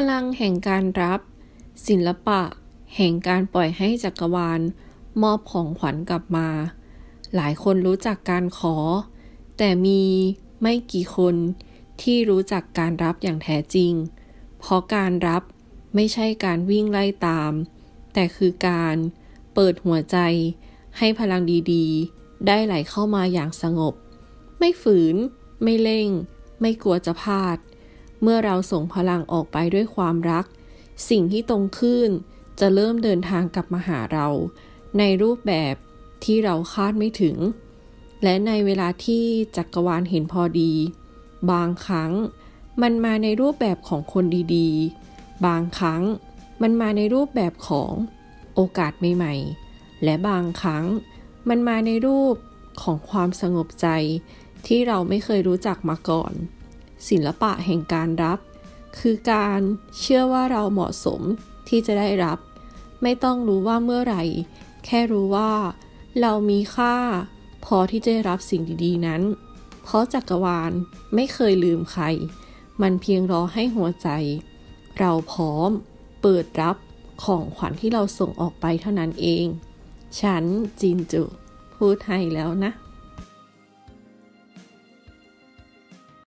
พลังแห่งการรับ ศิลปะ แห่งการปล่อยให้จักรวาล มอบของขวัญกลับมา หลายคนรู้จักการขอ แต่มีไม่กี่คนที่รู้จักการรับอย่างแท้จริง เพราะการรับไม่ใช่การวิ่งไล่ตาม แต่คือการเปิดหัวใจ ให้พลังดีๆ ได้ไหลเข้ามาอย่างสงบ ไม่ฝืน ไม่เร่ง ไม่กลัวจะพลาด เมื่อเราส่งพลังออกไปด้วยความรัก สิ่งที่ตรงขึ้นจะเริ่มเดินทางกลับมาหาเรา ในรูปแบบที่เราคาดไม่ถึง และในเวลาที่จักรวาลเห็นพอดี บางครั้งมันมาในรูปแบบของคนดีๆ บางครั้งมันมาในรูปแบบของโอกาสใหม่ๆ และบางครั้งมันมาในรูปของความสงบใจที่เราไม่เคยรู้จักมาก่อน ศิลปะแห่งการรับ คือการเชื่อว่าเราเหมาะสมที่จะได้รับ ไม่ต้องรู้ว่าเมื่อไหร่ แค่รู้ว่า เรามีค่า พอที่จะได้รับสิ่งดีๆนั้น เพราะจักรวาลไม่เคยลืมใคร มันเพียงรอให้หัวใจ เราพร้อม เปิดรับของขวัญที่เราส่งออกไปเท่านั้นเอง ฉันจินจุ พูดให้แล้วนะ